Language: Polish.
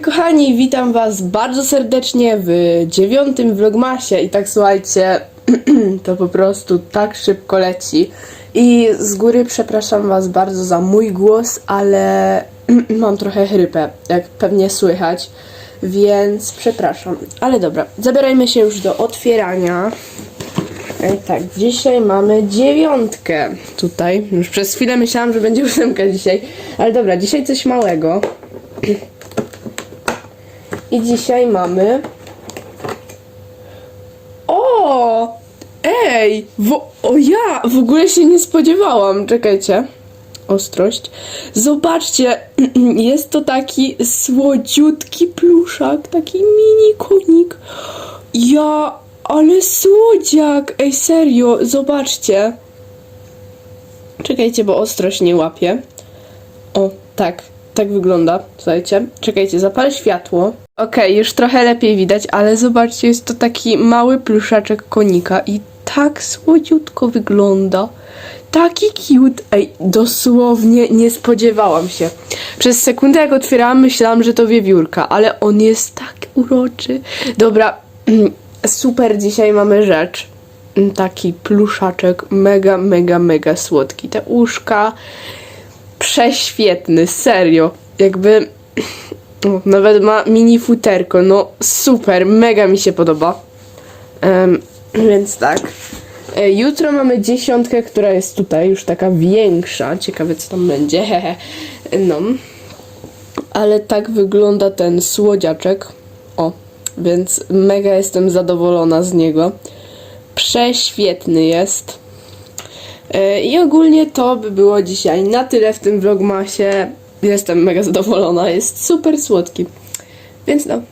kochani, witam was bardzo serdecznie w dziewiątym vlogmasie i tak słuchajcie, to po prostu tak szybko leci i z góry przepraszam was bardzo za mój głos, ale mam trochę chrypę, jak pewnie słychać, więc przepraszam, ale dobra, zabierajmy się już do otwierania. E, Tak, dzisiaj mamy dziewiątkę tutaj. Już przez chwilę myślałam, że będzie ósemka dzisiaj. Ale dobra, dzisiaj coś małego. I dzisiaj mamy. O! Ej! O ja! W ogóle się nie spodziewałam. Czekajcie. Ostrość. Zobaczcie, jest to taki słodziutki pluszak, taki mini konik. Ja, ale słodziak! Ej, serio, zobaczcie. Czekajcie, bo ostrość nie łapie. O, tak, tak wygląda. Słuchajcie, czekajcie, zapalę światło. Okej, już trochę lepiej widać, ale zobaczcie, jest to taki mały pluszaczek konika i tak słodziutko wygląda. Taki cute. Ej, dosłownie nie spodziewałam się. Przez sekundę jak otwierałam, myślałam, że to wiewiórka, ale on jest tak uroczy. Dobra, super dzisiaj mamy rzecz. Taki pluszaczek, mega, mega, mega słodki. Te uszka, prześwietny, serio. Jakby nawet ma mini futerko, no super, mega mi się podoba. Em, więc tak. E, Jutro mamy dziesiątkę, która jest tutaj, już taka większa. Ciekawe, co tam będzie. No. Ale tak wygląda ten słodziaczek. O, więc mega jestem zadowolona z niego. Prześwietny jest. E, I ogólnie to by było dzisiaj na tyle w tym vlogmasie. Jestem mega zadowolona, jest super słodki. Więc no,